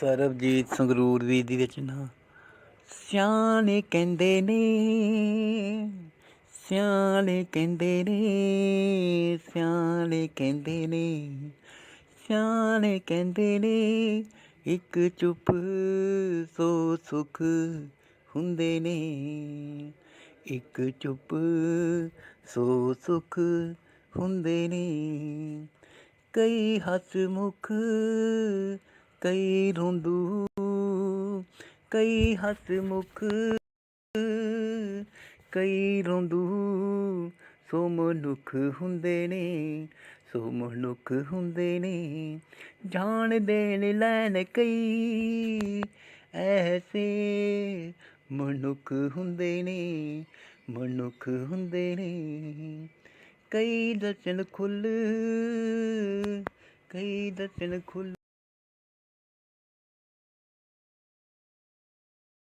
ਸਰਬਜੀਤ ਸੰਗਰੂਰ ਵੀ ਦੀ ਰਚਨਾ ਸਿਆਣੇ ਕਹਿੰਦੇ ਨੇ, ਸਿਆਣੇ ਕਹਿੰਦੇ ਨੇ, ਸਿਆਣੇ ਕਹਿੰਦੇ ਨੇ, ਸਿਆਣੇ ਕਹਿੰਦੇ ਨੇ, ਇੱਕ ਚੁੱਪ ਸੋ ਸੁਖ ਹੁੰਦੇ ਨੇ। ਇੱਕ ਚੁੱਪ ਸੋ ਸੁਖ ਹੁੰਦੇ ਨੇ, ਕਈ ਹੱਸ ਹਸਮੁਖ ਕਈ ਰੋਂਦੂ, ਕਈ ਹੱਸ ਹਸਮੁਖ ਕਈ ਰੋਂਦੂ। ਸੋ ਮਨੁੱਖ ਹੁੰਦੇ ਨੇ ਸੋ ਮਨੁੱਖ ਹੁੰਦੇ ਨੇ। ਜਾਣ ਦੇਣ ਲੈਣ ਕਈ ਐਸੇ ਮਨੁੱਖ ਹੁੰਦੇ ਨੇ, ਮਨੁੱਖ ਹੁੰਦੇ ਨੇ। ਕਈ ਦਰਸ਼ਨ ਖੁੱਲ, ਕਈ ਦਰਸ਼ਨ ਖੁੱਲ